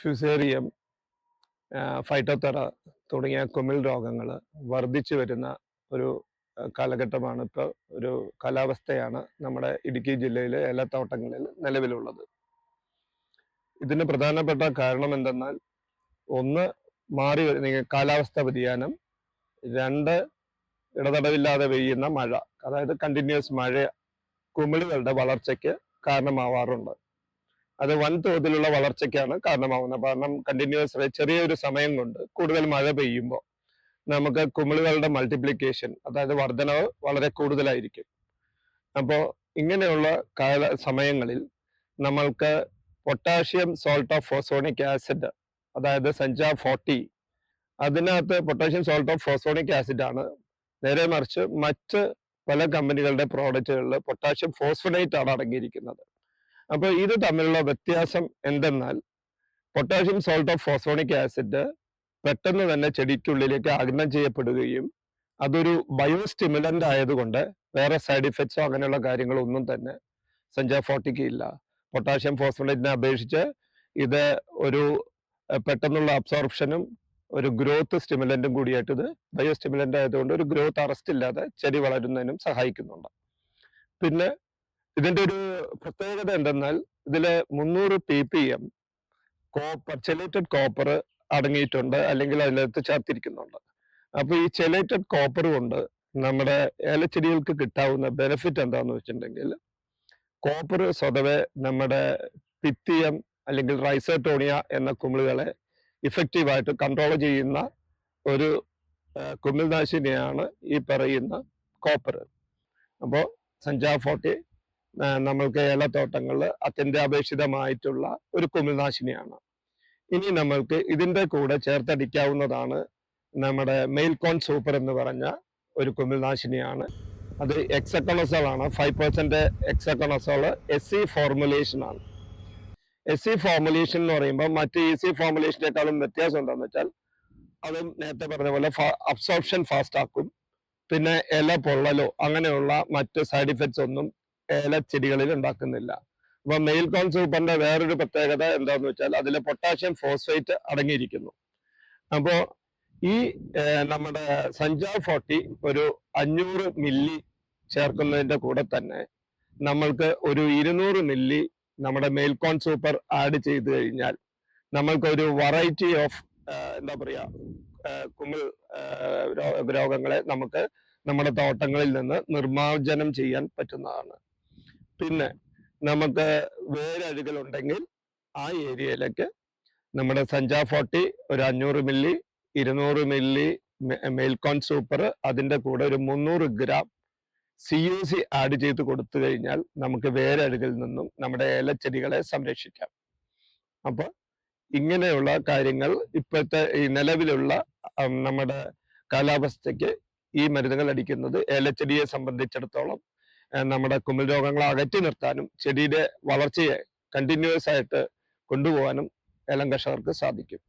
Fusarium ഫൈറ്റോതെറ തുടങ്ങിയ കുമിൾ രോഗങ്ങൾ വർദ്ധിച്ചു വരുന്ന ഒരു കാലഘട്ടമാണ് ഇപ്പോൾ ഒരു കാലാവസ്ഥയാണ് നമ്മുടെ ഇടുക്കി ജില്ലയിലെ ഏലത്തോട്ടങ്ങളിൽ നിലവിലുള്ളത്. ഇതിന് പ്രധാനപ്പെട്ട കാരണം എന്തെന്നാൽ ഒന്ന് മാറി വരുന്ന കാലാവസ്ഥ വ്യതിയാനം രണ്ട് ഇടതടവില്ലാതെ പെയ്യുന്ന മഴ അതായത് കണ്ടിന്യൂസ് മഴ കുമിളുകളുടെ വളർച്ചയ്ക്ക് കാരണമാവാറുണ്ട്. അത് വൻതോതിലുള്ള വളർച്ചയ്ക്കാണ് കാരണമാവുന്നത്. കാരണം കണ്ടിന്യൂസ് ചെറിയൊരു സമയം കൊണ്ട് കൂടുതൽ മഴ പെയ്യുമ്പോൾ നമുക്ക് കുമിളുകളുടെ മൾട്ടിപ്ലിക്കേഷൻ അതായത് വർധനവ് വളരെ കൂടുതലായിരിക്കും. അപ്പോൾ ഇങ്ങനെയുള്ള കാല സമയങ്ങളിൽ നമ്മൾക്ക് potassium salt of phosphonic acid അതായത് സഞ്ചാ ഫോർട്ടി അതിനകത്ത് potassium salt of phosphonic acid ആണ്. നേരെ മറിച്ച് മറ്റ് പല കമ്പനികളുടെ പ്രോഡക്റ്റുകളിൽ പൊട്ടാഷ്യം ഫോസ്ഫനേറ്റ് ആണ് അടങ്ങിയിരിക്കുന്നത്. അപ്പോൾ ഇത് തമ്മിലുള്ള വ്യത്യാസം എന്തെന്നാൽ potassium salt of phosphonic acid പെട്ടെന്ന് തന്നെ ചെടിക്കുള്ളിലേക്ക് ആഗിരണം ചെയ്യപ്പെടുകയും അതൊരു ബയോസ്റ്റിമുലന്റ് ആയതുകൊണ്ട് വേറെ സൈഡ് ഇഫക്ട്സോ അങ്ങനെയുള്ള കാര്യങ്ങളൊന്നും തന്നെ സഞ്ജയ ഫോർട്ടിക്ക് ഇല്ല പൊട്ടാഷ്യം ഫോസ്ഫോണേറ്റിനെ അപേക്ഷിച്ച് ഇത് ഒരു പെട്ടെന്നുള്ള അബ്സോർപ്ഷനും ഒരു ഗ്രോത്ത് സ്റ്റിമുലന്റും കൂടിയായിട്ട് ഇത് ബയോ സ്റ്റിമുലന്റ് ആയതുകൊണ്ട് ഒരു ഗ്രോത്ത് അറസ്റ്റ് ഇല്ലാതെ ചെടി വളരുന്നതിനും സഹായിക്കുന്നുണ്ട്. പിന്നെ ഇതിന്റെ ഒരു പ്രത്യേകത എന്തെന്നാൽ ഇതിൽ മുന്നൂറ് P P M copper chelated copper അടങ്ങിയിട്ടുണ്ട് അല്ലെങ്കിൽ അതിനകത്ത് ചേർത്തിരിക്കുന്നുണ്ട് അപ്പൊ ഈ ചെലേറ്റഡ് കോപ്പർ കൊണ്ട് നമ്മുടെ ഏലച്ചെടികൾക്ക് കിട്ടാവുന്ന ബെനിഫിറ്റ് എന്താണെന്ന് വെച്ചിട്ടുണ്ടെങ്കിൽ കോപ്പർ സ്വതവേ നമ്മുടെ പിത്തിയം അല്ലെങ്കിൽ റൈസോട്ടോണിയ എന്ന കുമിളുകളെ ഇഫക്റ്റീവായിട്ട് കൺട്രോൾ ചെയ്യുന്ന ഒരു കുമിൾനാശിനിയാണ് ഈ പറയുന്ന കോപ്പർ അപ്പോൾ സഞ്ചാർ ഫോർട്ടി നമ്മൾക്ക് ഏലത്തോട്ടങ്ങളിൽ അത്യന്താപേക്ഷിതമായിട്ടുള്ള ഒരു കുമിൾനാശിനിയാണ്. ഇനി നമ്മൾക്ക് ഇതിന്റെ കൂടെ ചേർത്തടിക്കാവുന്നതാണ് നമ്മുടെ മെയിൽകോൺ സൂപ്പർ എന്ന് പറഞ്ഞ ഒരു കുമിൾനാശിനിയാണ്. അത് എക്സക്കണസോൾ ആണ്. Five percent hexaconazole S C formulation ആണ്. എസ് സി ഫോർമുലേഷൻ എന്ന് പറയുമ്പോൾ മറ്റ് ഇ സി ഫോർമുലേഷനേക്കാളും വ്യത്യാസം എന്താണെന്ന് വെച്ചാൽ അതും നേരത്തെ പറഞ്ഞ പോലെ അബ്സോർപ്ഷൻ ഫാസ്റ്റ് ആക്കും. പിന്നെ ഇല പൊള്ളലോ അങ്ങനെയുള്ള മറ്റ് സൈഡ് ഇഫക്ട്സ് ഒന്നും ഏല ചെടികളിൽ ഉണ്ടാക്കുന്നില്ല. അപ്പൊ മെയിൽ കോൺ സൂപ്പറിന്റെ വേറൊരു പ്രത്യേകത എന്താന്ന് വെച്ചാൽ അതിൽ പൊട്ടാഷ്യം ഫോസ്ഫേറ്റ് അടങ്ങിയിരിക്കുന്നു. അപ്പോ ഈ നമ്മുടെ സഞ്ചാർ ഫോർട്ടി ഒരു അഞ്ഞൂറ് മില്ലി ചേർക്കുന്നതിന്റെ കൂടെ തന്നെ നമ്മൾക്ക് ഒരു ഇരുന്നൂറ് മില്ലി നമ്മുടെ മെയിൽകോൺ സൂപ്പർ ആഡ് ചെയ്ത് കഴിഞ്ഞാൽ നമ്മൾക്ക് ഒരു വെറൈറ്റി ഓഫ് എന്താ പറയാ കുമിൾ രോഗങ്ങളെ നമുക്ക് നമ്മുടെ തോട്ടങ്ങളിൽ നിന്ന് നിർമ്മാർജനം ചെയ്യാൻ പറ്റുന്നതാണ്. പിന്നെ നമുക്ക് വേരഴുകൽ ഉണ്ടെങ്കിൽ ആ ഏരിയയിലേക്ക് നമ്മുടെ സഞ്ചാ ഫോർട്ടി ഒരു അഞ്ഞൂറ് മില്ലി ഇരുന്നൂറ് മില്ലി മെയിൽകോൺ സൂപ്പർ അതിന്റെ കൂടെ ഒരു മുന്നൂറ് gram C U C add ചെയ്ത് കൊടുത്തു കഴിഞ്ഞാൽ നമുക്ക് വേരഴുകിൽ നിന്നും നമ്മുടെ ഏലച്ചെടികളെ സംരക്ഷിക്കാം. അപ്പൊ ഇങ്ങനെയുള്ള കാര്യങ്ങൾ ഇപ്പോഴത്തെ ഈ നിലവിലുള്ള നമ്മുടെ കാലാവസ്ഥയ്ക്ക് ഈ മരുന്നുകൾ അടിക്കുന്നത് ഏലച്ചെടിയെ സംബന്ധിച്ചിടത്തോളം നമ്മുടെ കുമിൾ രോഗങ്ങളെ അകറ്റി നിർത്താനും ചെടിയുടെ വളർച്ചയെ കണ്ടിന്യൂസ് ആയിട്ട് കൊണ്ടുപോകാനും ഏലം കർഷകർക്ക് സാധിക്കും.